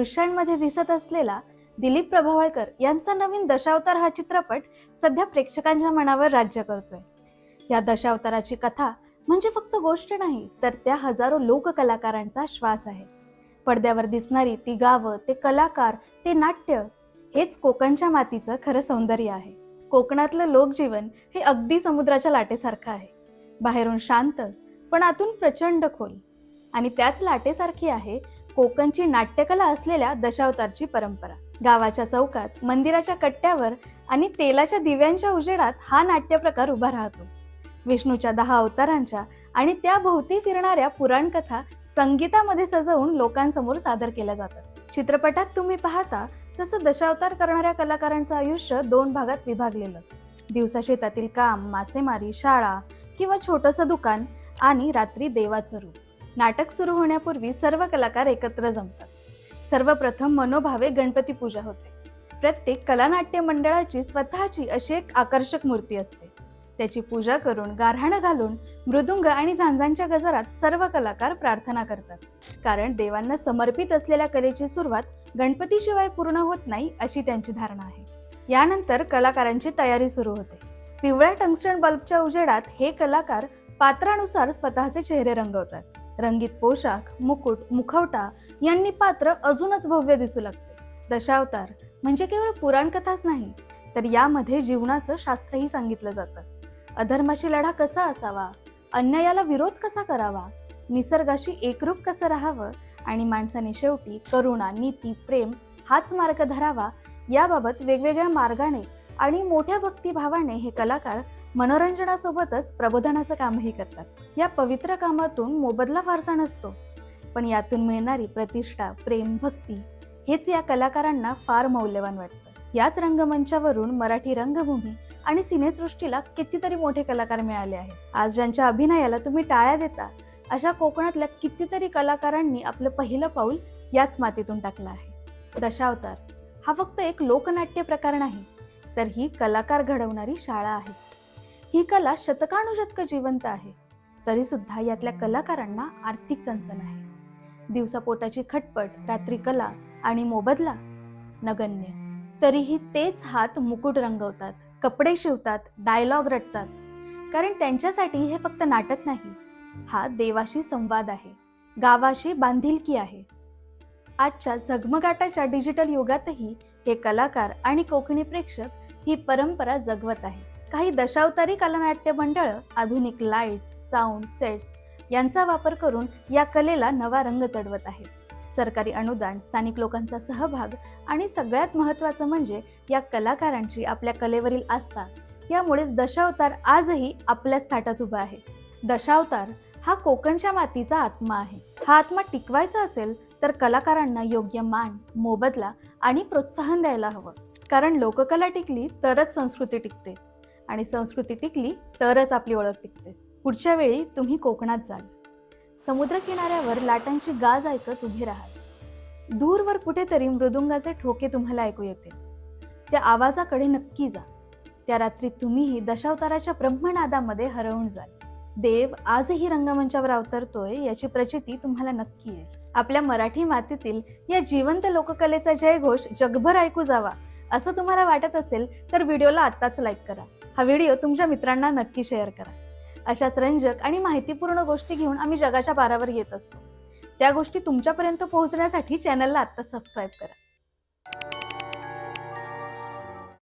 दृश्यांमध्ये दिसत असलेला दिलीप प्रभावळकर यांचा नवीन दशावतार हा चित्रपट सध्या प्रेक्षकांच्या मनावर राज्य करतोय. या दशावताराची कथा म्हणजे फक्त गोष्ट नाही तर त्या हजारो लोककलाकारांचा श्वास आहे. पडद्यावर दिसणारी ती गावं ते कलाकार ते नाट्य हेच कोकणच्या मातीचं खरं सौंदर्य आहे. कोकणातलं लोकजीवन हे अगदी समुद्राच्या लाटेसारखं आहे. बाहेरून शांत पण आतून प्रचंड खोल. आणि त्याच लाटेसारखी आहे कोकणची नाट्यकला असलेल्या दशावतारची परंपरा. गावाच्या चौकात मंदिराच्या कट्ट्यावर आणि तेलाच्या दिव्यांच्या उजेडात हा नाट्यप्रकार उभा राहतो. विष्णूच्या दहा अवतारांच्या आणि त्या भोवती फिरणाऱ्या पुराणकथा संगीतामध्ये सजवून लोकांसमोर सादर केल्या जातात. चित्रपटात तुम्ही पाहता तसं दशावतार करणाऱ्या कलाकारांचं आयुष्य दोन भागात विभागलेलं. दिवसा शेतातील काम मासेमारी शाळा किंवा छोटंसं दुकान आणि रात्री देवाचं रूप. नाटक सुरू होण्यापूर्वी सर्व कलाकार एकत्र जमतात. सर्वप्रथम मनोभावे गणपती पूजा होते. प्रत्येक कलानाट्य मंडळाची स्वतःची अशी एक आकर्षक मूर्ती असते. त्याची पूजा करून गारहाणं घालून मृदुंग आणि झांजांच्या गजरात सर्व कलाकार प्रार्थना करतात. कारण देवांना समर्पित असलेल्या कलेची सुरुवात गणपतीशिवाय पूर्ण होत नाही अशी त्यांची धारणा आहे. यानंतर कलाकारांची तयारी सुरू होते. पिवळ्या टंगस्टन बल्बच्या उजेडात हे कलाकार पात्रानुसार स्वतःचे चेहरे रंगवतात. रंगीत पोशाख मुकुट मुखवटा यांनी पात्र अजूनच भव्य दिसू लागते. दशावतार म्हणजे केवळ पुराणकथाच नाही तर यामध्ये जीवनाचं शास्त्रही सांगितलं जातं. अधर्माशी लढा कसा असावा? अन्यायाला विरोध कसा करावा? निसर्गाशी एकरूप कसं राहावं? आणि माणसाने शेवटी करुणा नीती प्रेम हाच मार्ग धरावा याबाबत वेगवेगळ्या मार्गाने आणि मोठ्या भक्तिभावाने हे कलाकार मनोरंजनासोबतच प्रबोधनाचं कामही करतात. या पवित्र कामातून मोबदला फारसा नसतो. पण यातून मिळणारी प्रतिष्ठा प्रेम भक्ती हेच या कलाकारांना फार मौल्यवान वाटतं. याच रंगमंचावरून मराठी रंगभूमी आणि सिनेसृष्टीला कितीतरी मोठे कलाकार मिळाले आहेत. आज ज्यांच्या अभिनयाला तुम्ही टाळ्या देता अशा कोकणातल्या कितीतरी कलाकारांनी आपलं पहिलं पाऊल याच मातीतून टाकलं आहे. दशावतार हा फक्त एक लोकनाट्य प्रकार नाही तर ही कलाकार घडवणारी शाळा आहे. ही कला शतकानुशतक जिवंत आहे. तरी सुद्धा यातल्या कलाकारांना आर्थिक चणचण आहे. दिवसापोटाची खटपट रात्री कला आणि मोबदला नगण्य. तरीही तेच हात मुकुट रंगवतात कपडे शिवतात डायलॉग रटतात. कारण त्यांच्यासाठी हे फक्त नाटक नाही हा देवाशी संवाद आहे गावाशी बांधिलकी आहे. आजच्या झगमगाटाच्या डिजिटल युगातही हे कलाकार आणि कोकणी प्रेक्षक ही परंपरा जगवत आहे काही दशावतारी कलानाट्य मंडळं आधुनिक लाईट्स साऊंड सेट्स यांचा वापर करून या कलेला नवा रंग चढवत आहेत. सरकारी अनुदान स्थानिक लोकांचा सहभाग आणि सगळ्यात महत्त्वाचं म्हणजे या कलाकारांची आपल्या कलेवरील आस्था. यामुळेच दशावतार आजही आपल्याच थाटात उभा आहे. दशावतार हा कोकणच्या मातीचा आत्मा आहे. हा आत्मा टिकवायचा असेल तर कलाकारांना योग्य मान मोबदला आणि प्रोत्साहन द्यायला हवं. कारण लोककला टिकली तरच संस्कृती टिकते. आणि संस्कृती टिकली तरच आपली ओळख टिकते. पुढच्या वेळी तुम्ही कोकणात जाल. समुद्रकिनाऱ्यावर लाटांची गाज ऐकत उभी राहाल. दूरवर कुठेतरी मृदुंगाचे ठोके तुम्हाला ऐकू येतील. त्या आवाजाकडे नक्की जा. त्या रात्री तुम्हीही दशावताराच्या ब्रह्मनादामध्ये हरवून जाल. देव आजही रंगमंचावर अवतरतोय याची प्रचिती तुम्हाला नक्की येईल. आपल्या मराठी मातीतील या जिवंत लोककलेचा जयघोष जगभर ऐकू जावा असं तुम्हाला वाटत असेल तर व्हिडिओला आत्ताच लाईक करा. हा व्हिडिओ तुमच्या मित्रांना नक्की शेअर करा. अशाच रंजक आणि माहितीपूर्ण गोष्टी घेऊन आम्ही जगाच्या पारावर येत असतो. त्या गोष्टी तुमच्यापर्यंत पोहोचण्यासाठी चॅनलला आत्ताच सबस्क्राईब करा.